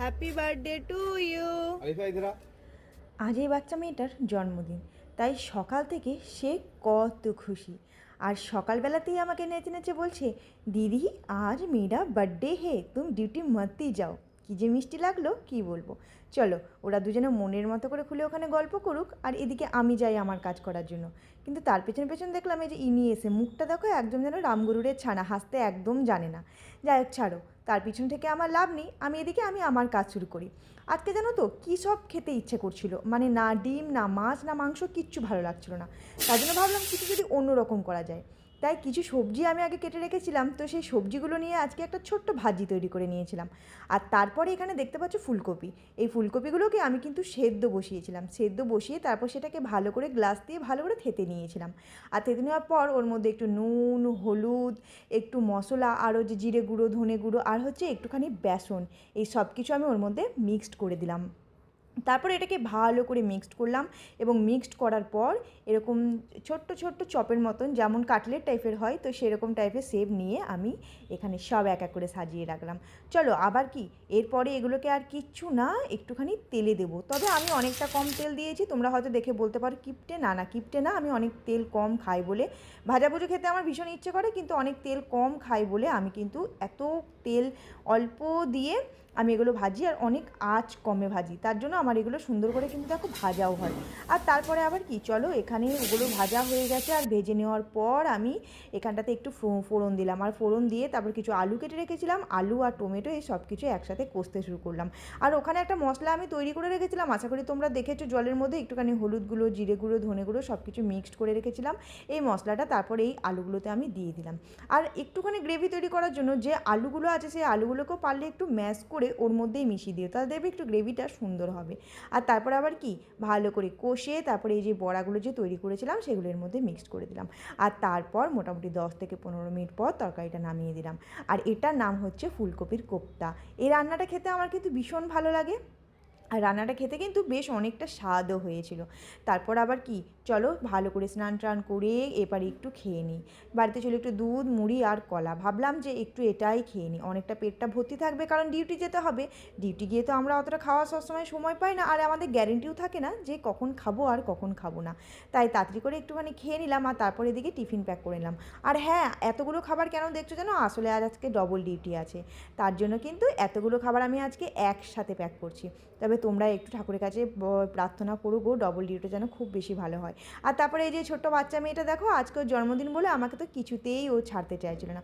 Happy birthday to you. আজ এই বাচ্চা মেয়েটার জন্মদিন তাই সকাল থেকে সে কত খুশি। আর সকালবেলাতেই আমাকে নেচে নেচে বলছে দিদি আজ মেয়েরা বার্থডে হে তুমি ডিউটি মারতে যাও। কী যে মিষ্টি লাগল কি বলব। চলো ওরা দুজনে মনের মতো করে খুলে ওখানে গল্প করুক আর এদিকে আমি যাই আমার কাজ করার জন্য। কিন্তু তার পেছন পেছন দেখলাম এই যে ইনি এসে মুখটা দেখো একদম যেন রামগরুরের ছানা হাসতে একদম জানে না। যাই হোক ছাড়ো। তার পিছন থেকে আমার লাভ নেই, আমি এদিকে, আমি আমার কাজ শুরু করি। আজকে জানো তো, কী সব খেতে ইচ্ছে করছিল? মানে না ডিম, না মাছ, না মাংস, কিচ্ছু ভালো লাগছিল না। তার জন্য ভাবলাম কিছু যদি অন্যরকম করা যায়। তাই কিছু সবজি আমি আগে কেটে রেখেছিলাম, তো সেই সবজিগুলো নিয়ে আজকে একটা ছোট্ট ভাজি তৈরি করে নিয়েছিলাম। আর তারপরে এখানে দেখতে পাচ্ছ ফুলকপি। এই ফুলকপিগুলোকে আমি কিন্তু সেদ্ধ বসিয়েছিলাম। সেদ্ধ বসিয়ে তারপর সেটাকে ভালো করে গ্লাস দিয়ে ভালো করে থেতে নিয়েছিলাম। আর থেতে নেওয়ার পর ওর মধ্যে একটু নুন, হলুদ একটু মশলা, আরও যে জিরে গুঁড়ো, ধনে গুঁড়ো, আর হচ্ছে একটুখানি বেসন, এই সব কিছু আমি ওর মধ্যে মিক্সড করে দিলাম। তারপরে এটাকে ভালো করে মিক্সড করলাম এবং মিক্সড করার পর এরকম ছোট্ট ছোট্ট চপের মতন যেমন কাটলেট টাইপের হয়, তো সেরকম টাইপের শেপ নিয়ে আমি এখানে সব এক এক করে সাজিয়ে রাখলাম। চলো আবার কি, এরপরে এগুলোকে আর কিচ্ছু না, একটুখানি তেলে দেবো। তবে আমি অনেকটা কম তেল দিয়েছি, তোমরা হয়তো দেখে বলতে পারো কিপটে না না কিপটে না, আমি অনেক তেল কম খাই বলে ভাজাভুজো খেতে আমার ভীষণ ইচ্ছে করে, কিন্তু অনেক তেল কম খাই বলে আমি কিন্তু এত তেল অল্প দিয়ে আমি এগুলো ভাজি আর অনেক আঁচ কমে ভাজি। তার জন্য আমার এগুলো সুন্দর করে কিন্তু দেখো ভাজাও হয়। আর তারপরে আবার কি, চলো এখানে ওগুলো ভাজা হয়ে গেছে আর ভেজে নেওয়ার পর আমি এখানটাতে একটু ফোড়ন দিলাম। আর ফোড়ন দিয়ে তারপর কিছু আলু কেটে রেখেছিলাম। আলু আর টমেটো এই সব কিছু একসাথে কষতে শুরু করলাম। আর ওখানে একটা মশলা আমি তৈরি করে রেখেছিলাম। আশা করি তোমরা দেখেছ জলের মধ্যে একটুখানি হলুদ গুঁড়ো, জিরে গুঁড়ো, ধনে গুঁড়ো সব কিছু মিক্সড করে রেখেছিলাম। এই মশলাটা তারপরে এই আলুগুলোতে আমি দিয়ে দিলাম। আর একটুখানি গ্রেভি তৈরি করার জন্য যে আলুগুলো আছে, সেই আলুগুলোকেও পারলে একটু ম্যাশ করে ওর মধ্যেই মিশিয়ে দিও, তাহলে দেখবে একটু গ্রেভিটা সুন্দর হবে। আর তারপর আবার কি? ভালো করে কষে তারপরে এই যে বড়াগুলো যে তৈরি করেছিলাম সেগুলোর মধ্যে মিক্সড করে দিলাম। আর তারপর মোটামুটি দশ থেকে পনেরো মিনিট পর তরকারিটা নামিয়ে দিলাম। আর এটার নাম হচ্ছে ফুলকপির কোপ্তা। এই রান্নাটা খেতে আমার কিন্তু ভীষণ ভালো লাগে। আর রান্নাটা খেতে কিন্তু বেশ অনেকটা স্বাদও হয়েছিল। তারপর আবার কি? চলো ভালো করে স্নান টান করে এবারে একটু খেয়ে নিই। বাড়িতে চলে একটু দুধ, মুড়ি আর কলা। ভাবলাম যে একটু এটাই খেয়ে নিই। অনেকটা পেটটা ভর্তি থাকবে কারণ ডিউটি যেতে হবে। ডিউটি গিয়ে তো আমরা অতটা খাওয়া সবসময় সময় পাই না। আর আমাদের গ্যারেন্টিও থাকে না যে কখন খাব আর কখন খাব না। তাই তাড়াতাড়ি করে একটুখানি খেয়ে নিলাম আর তারপরে এদিকে টিফিন প্যাক করে নিলাম। আর হ্যাঁ এতগুলো খাবার কেন দেখছ জানো? আসলে আজ আজকে ডবল ডিউটি আছে। তার জন্য কিন্তু এতগুলো খাবার আমি আজকে একসাথে প্যাক করছি। তবে তোমরা একটু ঠাকুরের কাছে প্রার্থনা করো গো ডবল ডিউটা যেন খুব বেশি ভালো হয়। আর তারপরে এই যে ছোট্ট বাচ্চা মেয়েটা দেখো আজকে জন্মদিন বলে আমাকে তো কিছুতেই ও ছাড়তে চাইছিল না।